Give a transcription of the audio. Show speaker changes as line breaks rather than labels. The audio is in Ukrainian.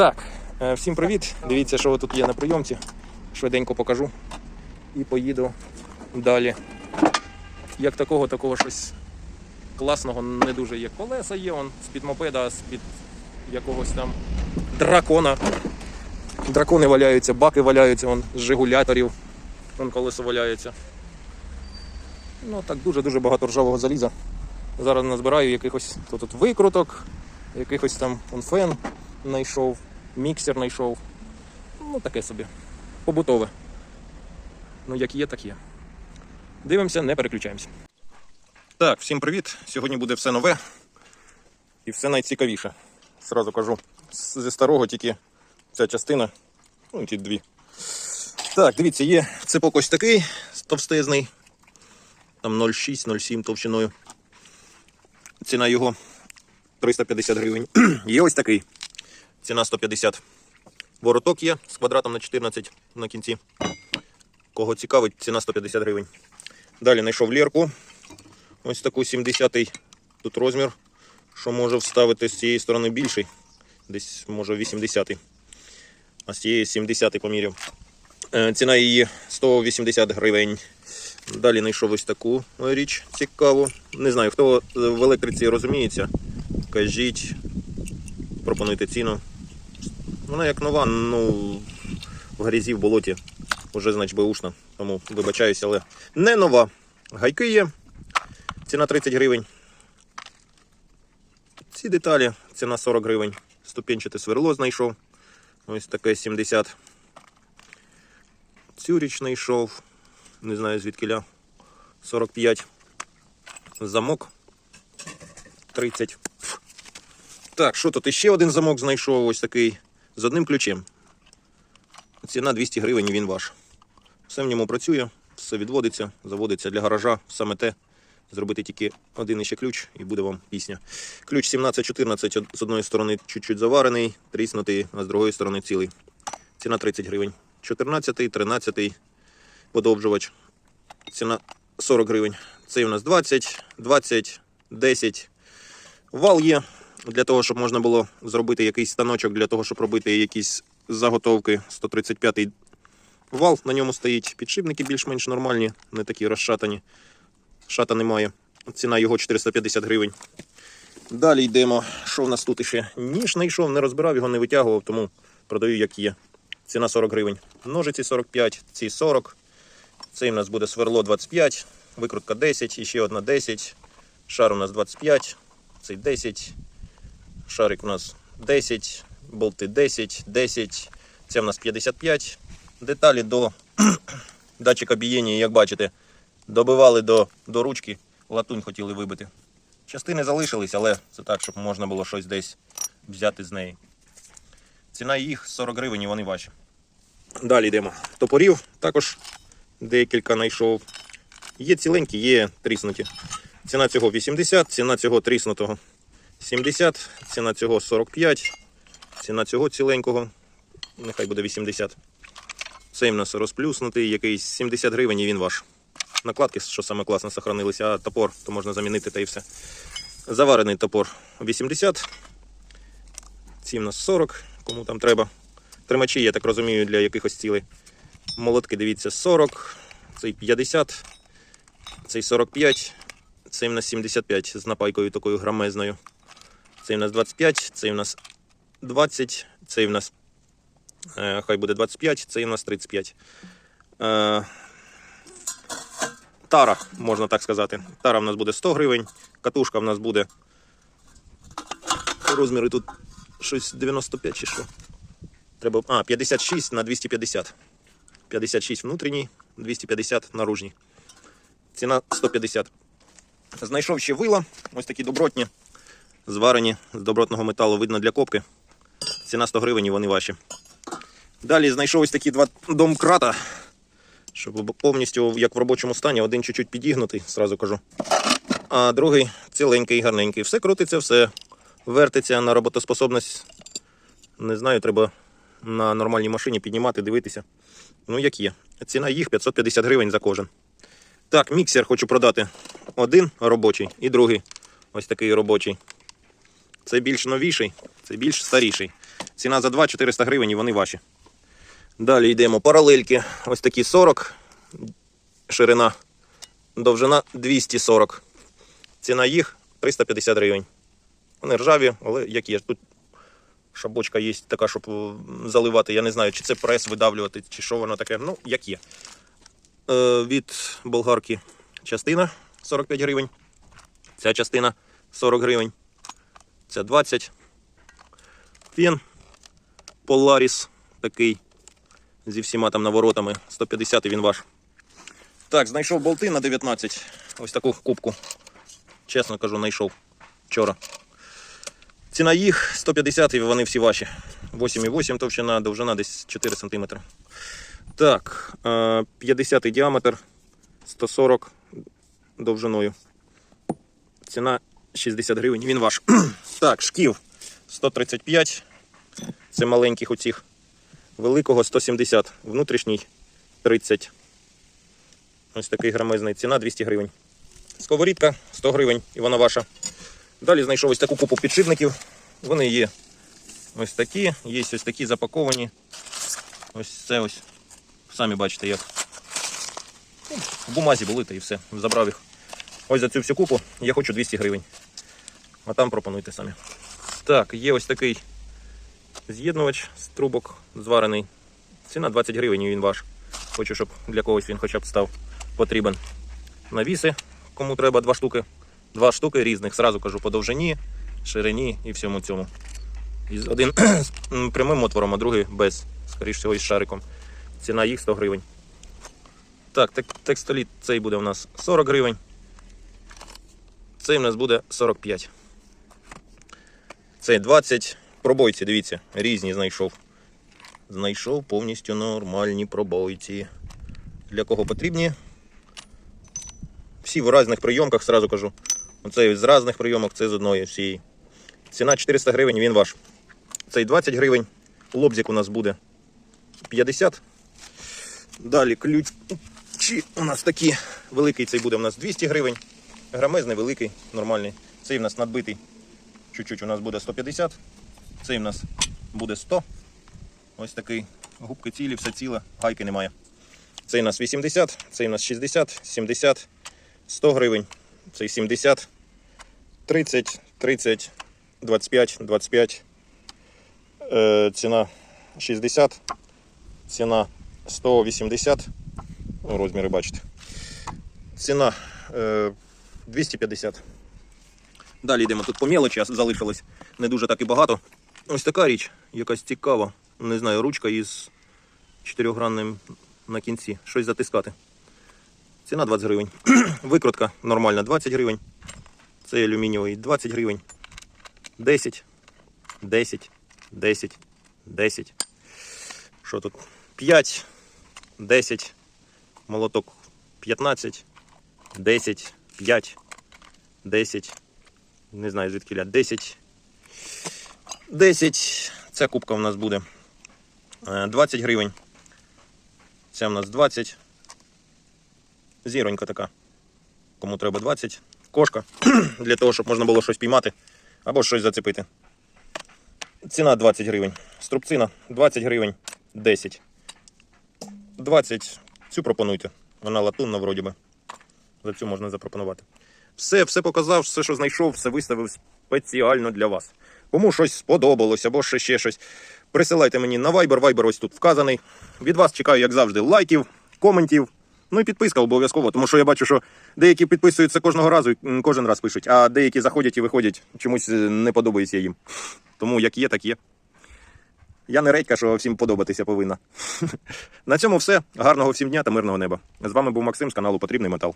Так, е, всім привіт. Дивіться, що тут є на прийомці. Швиденько покажу. І поїду далі. Як такого, такого щось класного не дуже є. Колеса є, он з-під мопеда, з-під якогось там дракона. Дракони валяються, баки валяються, он з жигуляторів. Вон колесо валяється. Ну так дуже-дуже багато ржавого заліза. Зараз назбираю якихось тут викруток, якихось там он фен знайшов, міксер знайшов. Ну таке собі. Побутове. Ну, як є, так є. Дивимося, не переключаємося. Так, всім привіт. Сьогодні буде все нове і все найцікавіше. Сразу кажу, зі старого тільки ця частина, ну ті дві. Так, дивіться, є цепок ось такий товстезний, там 0,6-0,7 товщиною. Ціна його 350 гривень. є ось такий. Ціна 150. Вороток є з квадратом на 14 на кінці. Кого цікавить, ціна 150 гривень. Далі знайшов лірку. Ось таку 70-й тут розмір, що може вставити з цієї сторони більший. Десь може 80-й. А з цієї 70-й поміряв. Е, Ціна її 180 гривень. Далі знайшов ось таку річ цікаву. Не знаю, хто в електриці розуміється. Кажіть, пропонуйте ціну. Вона як нова, ну в грязі, в болоті. Уже, значить, беушна. Тому вибачаюся, але не нова. Гайки є. Ціна 30 гривень. Ці деталі, ціна 40 гривень. Ступенчате сверло знайшов. Ось таке 70. Цю річ знайшов. Не знаю звідкиля. 45. Замок 30. Так, що тут? Іще один замок знайшов, ось такий з одним ключем. Ціна 200 гривень і він ваш. Все в ньому працює, все відводиться, заводиться для гаража, саме те. Зробити тільки один іще ключ і буде вам пісня. Ключ 17-14 з одної сторони чуть-чуть заварений, тріснутий, а з другої сторони цілий. Ціна 30 гривень. 14, 13 подовжувач. Ціна 40 гривень. Цей у нас 20, 20, 10. Вал є для того, щоб можна було зробити якийсь станочок, для того, щоб робити якісь заготовки. 135 вал на ньому стоїть. Підшипники більш-менш нормальні, не такі розшатані. Шата немає. Ціна його 450 гривень. Далі йдемо. Що в нас тут ще? Ніж знайшов, не розбирав його, не витягував, тому продаю як є. Ціна 40 гривень. Ножиці 45, ці 40. Цей у нас буде сверло 25, викрутка 10, і ще одна 10. Шар у нас 25, цей 10. Шарик у нас 10, болти 10, 10. Це у нас 55. Деталі до датчика бієння, як бачите, добивали до, до ручки, латунь хотіли вибити. Частини залишились, але це так, щоб можна було щось десь взяти з неї. Ціна їх 40 гривень і вони ваші. Далі йдемо. Топорів також декілька знайшов. Є ціленькі, є тріснуті. Ціна цього 80, ціна цього тріснутого 70, ціна цього 45, ціна цього ціленького, нехай буде 80. Цей в нас розплюснутий, якийсь 70 гривень і він ваш. Накладки, що саме класно, сохранилися, а топор то можна замінити та і все. Заварений топор 80. Ці в нас 40, кому там треба. Тримачі, я так розумію, для якихось цілей. Молотки, дивіться, 40, цей 50, цей 45, цей в нас 75 з напайкою такою грамезною. Цей в нас 25, цей в нас 20, цей в нас е, хай буде 25, цей в нас 35. Е, тара, можна так сказати. Тара в нас буде 100 гривень, катушка в нас буде. Розміри тут щось 95 чи що. Треба. А, 56 на 250. 56 внутрішній, 250 наружній. Ціна 150. Знайшов ще вила, ось такі добротні, зварені з добротного металу, видно для копки. Ціна 100 гривень і вони ваші. Далі знайшов ось такі два домкрата, щоб повністю як в робочому стані, один чуть-чуть підігнутий, зразу кажу. А другий ціленький, гарненький. Все крутиться, все вертиться на роботоспособність. Не знаю, треба на нормальній машині піднімати, дивитися. Ну, як є. Ціна їх 550 гривень за кожен. Так, міксер хочу продати. Один робочий і другий ось такий робочий. Це більш новіший, це більш старіший. Ціна за 2 400 гривень і вони ваші. Далі йдемо паралельки. Ось такі 40. Ширина. Довжина 240. Ціна їх 350 гривень. Вони ржаві, але як є. Тут шабочка є така, щоб е, заливати. Я не знаю, чи це прес видавлювати, чи що воно таке. Ну, як є. Е, від болгарки частина 45 гривень. Ця частина 40 гривень. Ця 20. Фен Polaris такий. Зі всіма там наворотами. 150 він ваш. Так, знайшов болти на 19. Ось таку кубку. Чесно кажу, знайшов вчора. Ціна їх 150 і вони всі ваші. 8,8 товщина, довжина десь 4 см. Так, е, 50 діаметр, 140 довжиною. Ціна 60 гривень, він ваш. так, шків 135. Це маленьких оцих. Великого 170. Внутрішній 30. Ось такий громезний. Ціна 200 гривень. Сковорідка 100 гривень, і вона ваша. Далі знайшов ось таку купу підшипників. Вони є ось такі, є ось такі запаковані. Ось це ось. Самі бачите як. В бумазі були та і все. Забрав їх. Ось за цю всю купу я хочу 200 гривень. А там пропонуйте самі. Так, є ось такий з'єднувач з трубок зварений. Ціна 20 гривень він ваш. Хочу, щоб для когось він хоча б став потрібен. Навіси, кому треба два штуки. Два штуки різних, зразу кажу, по довжині, ширині і всьому цьому. Один з прямим отвором, а другий без, скоріш всього, із шариком. Ціна їх 100 гривень. Так, тек- текстоліт цей буде у нас 40 гривень. Цей у нас буде 45. Цей 20. Пробойці, дивіться, різні знайшов. Знайшов повністю нормальні пробойці. Для кого потрібні? Всі в різних прийомках, сразу кажу. Оцей з різних прийомок, це з одної всієї. Ціна 400 гривень, він ваш. Цей 20 гривень. Лобзик у нас буде 50. Далі ключі у нас такі. Великий цей буде у нас 200 гривень. Грамезний, великий, нормальний. Цей у нас надбитий. Чуть-чуть у нас буде 150. Цей у нас буде 100. Ось такий. Губки цілі, все ціле, гайки немає. Цей у нас 80, цей у нас 60, 70, 100 гривень. Цей 70, 30, 30, 25, 25. Е, ціна 60, ціна 180. Ну, розміри бачите. Ціна е, 250. Далі йдемо тут по мелочі, залишилось не дуже так і багато. Ось така річ, якась цікава. Не знаю, ручка із чотирьохгранним на кінці. Щось затискати. Ціна 20 гривень. Викрутка нормальна 20 гривень. Цей алюмінієвий 20 гривень. 10, 10, 10, 10. Що тут? 5, 10. Молоток 15, 10, 5, 10. Не знаю звідки 10. 10. Ця кубка у нас буде е, 20 гривень. Ця у нас 20. Зіронька така. Кому треба 20. Кошка. Для того, щоб можна було щось піймати або щось зацепити. Ціна 20 гривень. Струбцина 20 гривень. 10. 20. Цю пропонуйте. Вона латунна вроді би. За цю можна запропонувати. Все, все показав, все, що знайшов, все виставив спеціально для вас. Кому щось сподобалось або ще, ще щось. Присилайте мені на Viber, Viber ось тут вказаний. Від вас чекаю, як завжди, лайків, коментів. Ну і підписка обов'язково, тому що я бачу, що деякі підписуються кожного разу і кожен раз пишуть, а деякі заходять і виходять, чомусь е, не подобається їм. Тому як є, так є. Я не редька, що всім подобатися повинна. На цьому все. Гарного всім дня та мирного неба. З вами був Максим з каналу Потрібний Метал.